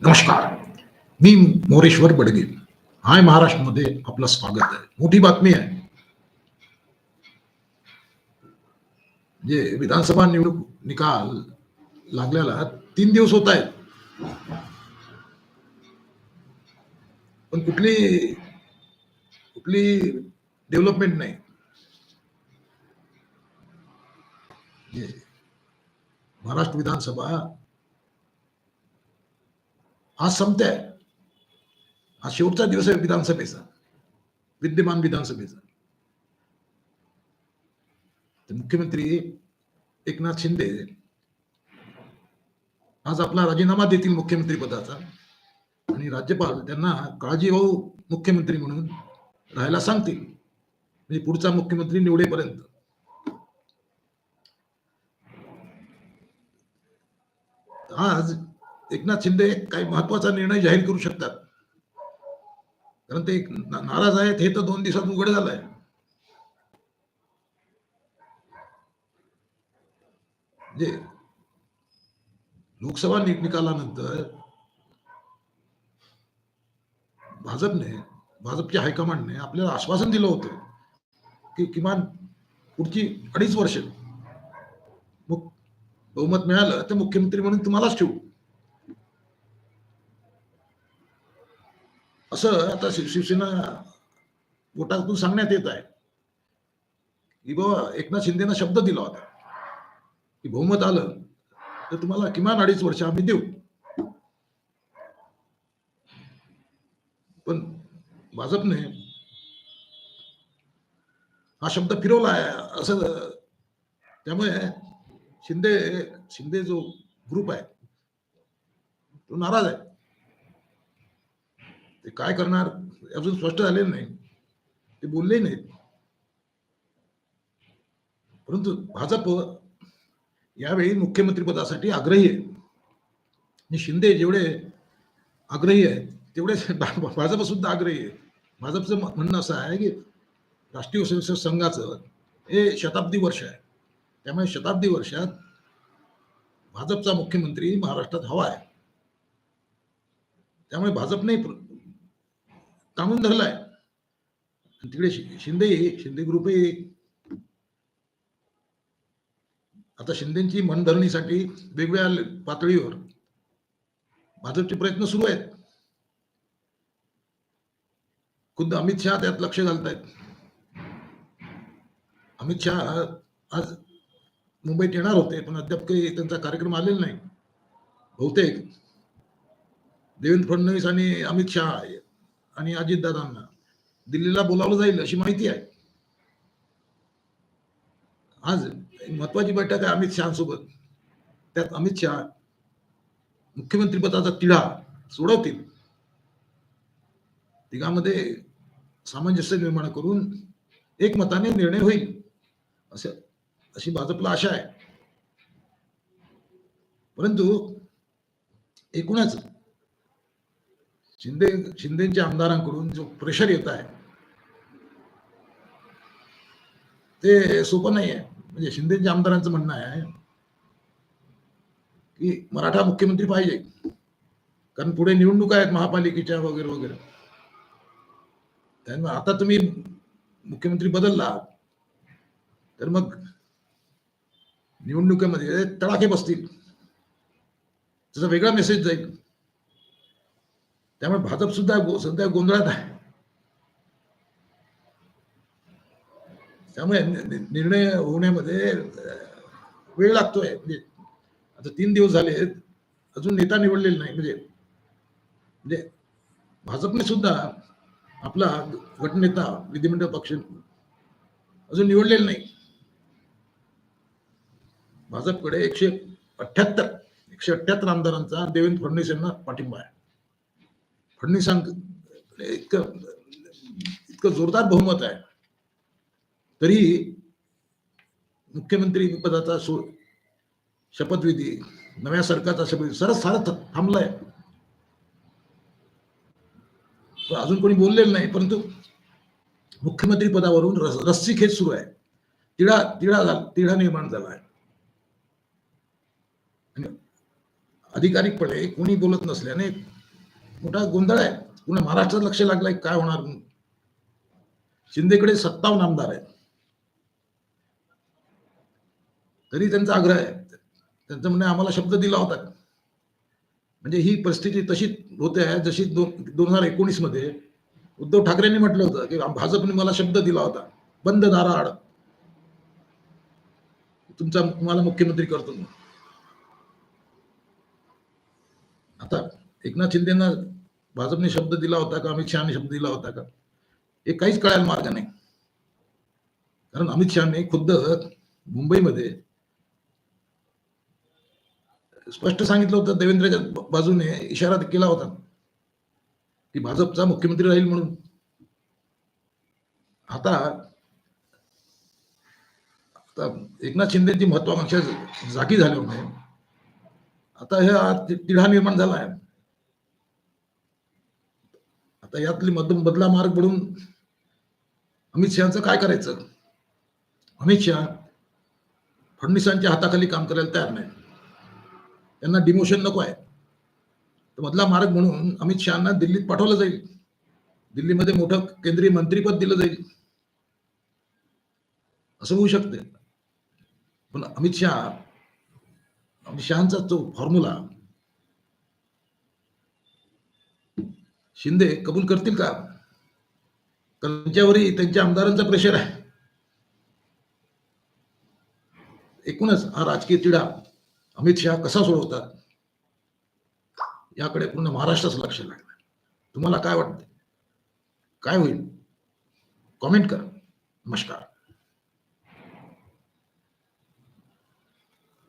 नमस्कार. मी मोरेश्वर बडगे. हाय महाराष्ट्रमध्ये आपलं स्वागत आहे. मोठी बातमी आहे. जे विधानसभा निवडणूक निकाल लागल्याला तीन दिवस होत आहेत. पण कुठली कुठली डेव्हलपमेंट नाही. महाराष्ट्र विधानसभा आज संपते हा शेवटचा दिवस आहे विधानसभेचा. विद्यमान विधानसभेचा. मुख्यमंत्री एकनाथ शिंदे आज आपला राजीनामा देतील मुख्यमंत्री पदाचा. आणि राज्यपाल त्यांना काळजी भाऊ मुख्यमंत्री म्हणून राहायला सांगतील. म्हणजे पुढचा मुख्यमंत्री निवडेपर्यंत. आज एकनाथ शिंदे काही महत्त्वाचा निर्णय जाहीर करू शकतात. कारण ते नाराज आहेत हे तर दोन दिवसात उघड झालंय. म्हणजे लोकसभा निकालानंतर भाजपने भाजपच्या हायकमांडने आपल्याला आश्वासन दिलं होतं की किमान पुढची अडीच वर्ष मग बहुमत मिळालं तर मुख्यमंत्री म्हणून तुम्हालाच ठेवू. असं आता शिवसेना गोटातून सांगण्यात येत आहे. की बाबा एकनाथ शिंदेना शब्द दिला होता. की बहुमत आलं तर तुम्हाला किमान अडीच वर्ष आम्ही देऊ. पण भाजपने हा शब्द फिरवला आहे असं त्यामुळे शिंदे शिंदे जो ग्रुप आहे तो नाराज आहे. ते काय करणार? अजून स्पष्ट झालेलं नाही. ते बोलले नाहीत. परंतु भाजप यावेळी मुख्यमंत्रीपदासाठी आग्रही आहे. आणि शिंदे जेवढे आग्रही आहेत तेवढे भाजप सुद्धा आग्रही आहे भाजपचं म्हणणं असं आहे की राष्ट्रीय स्वयंसेवक संघाचं हे शताब्दी वर्ष आहे. त्यामुळे शताब्दी वर्षात भाजपचा मुख्यमंत्री महाराष्ट्रात हवा आहे. त्यामुळे भाजपने कामून धरलाय. तिकडे शि- शिंदे शिंदे आहे आता शिंदेची मनधरणीसाठी वेगवेगळ्या पातळीवर भाजपचे प्रयत्न सुरू आहेत. खुद्द अमित शहा त्यात लक्ष घालतायत. अमित शहा आज मुंबईत येणार होते पण अद्याप काही त्यांचा कार्यक्रम आलेला नाही. बहुतेक देवेंद्र फडणवीस आणि अमित शहा आणि अजितदादांना. दिल्लीला बोलावलं जाईल अशी माहिती आहे. आज महत्वाची बैठक आहे अमित शहासोबत त्यात अमित शहा मुख्यमंत्री पदाचा तिढा सोडवतील. तिघांमध्ये सामंजस्य निर्माण करून एकमताने निर्णय होईल असं अशी भाजपला आशा आहे. परंतु एकूणच शिंदे शिंदेच्या आमदारांकडून जो प्रेशर येत आहे ते सोपं नाही आहे. म्हणजे शिंदेच्या आमदारांचं म्हणणं आहे की मराठा मुख्यमंत्री पाहिजे. कारण पुढे निवडणुका आहेत महापालिकेच्या वगैरे वगैरे. त्यामुळे आता तुम्ही मुख्यमंत्री बदलला तर मग निवडणुकीमध्ये तडाखे बसतील. त्याचा वेगळा मेसेज जाईल. त्यामुळे भाजप सुद्धा गो- सध्या गोंधळात आहे. त्यामुळे निर्णय होण्यामध्ये वेळ लागतोय. म्हणजे आता तीन दिवस झाले अजून नेता निवडलेला नाही. म्हणजे म्हणजे भाजपने सुद्धा आपला गटनेता विधिमंडळ पक्ष अजून निवडलेला नाही. भाजपकडे एकशे अठ्ठ्याहत्तर एकशे अठ्ठ्याहत्तर आमदारांचा देवेंद्र फडणवीस यांना पाठिंबा आहे. फडणवीसांक इतकं इतकं जोरदार बहुमत आहे. तरी मुख्यमंत्री पदाचा सो शपथविधी नव्या सरकारचा शपथविधी सरस सारं थांबलाय. पण अजून कोणी बोललेलं नाही परंतु मुख्यमंत्री पदावरून रस रस्सी खेच सुरू आहे. तिढा तिढा झाला तिढा निर्माण झाला आहे. आणि अधिकारिकपणे कोणी बोलत नसल्याने मोठा गोंधळ आहे. पुन्हा महाराष्ट्रात लक्ष लागलंय काय होणार? शिंदेकडे सत्तावन्न आमदार आहेत. तरी त्यांचा आग्रह आहे. त्यांचं म्हणणं आम्हाला शब्द दिला होता. म्हणजे ही परिस्थिती तशीच होते आहे जशी दोन दोन हजार एकोणीसमध्ये उद्धव ठाकरेंनी म्हटलं होतं की भाजपने मला शब्द दिला होता. बंद दाराआड तुमचा तुम्हाला मुख्यमंत्री करतो आता एकनाथ शिंदेना भाजपने शब्द दिला होता का? अमित शहाने शब्द दिला होता का? हे काहीच कळायला मार्ग नाही. कारण अमित शहाने खुद्द मुंबईमध्ये स्पष्ट सांगितलं होतं देवेंद्रच्या बाजूने इशारा केला होता की भाजपचा मुख्यमंत्री राहील म्हणून. आता आता एकनाथ शिंदेची महत्वाकांक्षा जागी झाल्यामुळे आता ह्या तिढा निर्माण झाला आहे. आता यातली मधून बदला मार्ग म्हणून अमित शहाचं काय करायचं? अमित शहा फडणवीसांच्या हाताखाली काम करायला तयार नाही. त्यांना डिमोशन नको आहे. तर मधला मार्ग म्हणून अमित शहाना दिल्लीत पाठवलं जाईल. दिल्लीमध्ये मोठं केंद्रीय मंत्रीपद दिलं जाईल. असं होऊ शकते. पण अमित शहा अमित शहाचा तो फॉर्म्युला शिंदे कबूल करतील का? त्यांच्यावरही त्यांच्या आमदारांचा प्रेशर आहे. एकूणच हा राजकीय तिढा अमित शहा कसा सोडवतात याकडे पूर्ण महाराष्ट्राचं लक्ष लागलं. तुम्हाला काय वाटतं काय होईल? कॉमेंट करा. नमस्कार.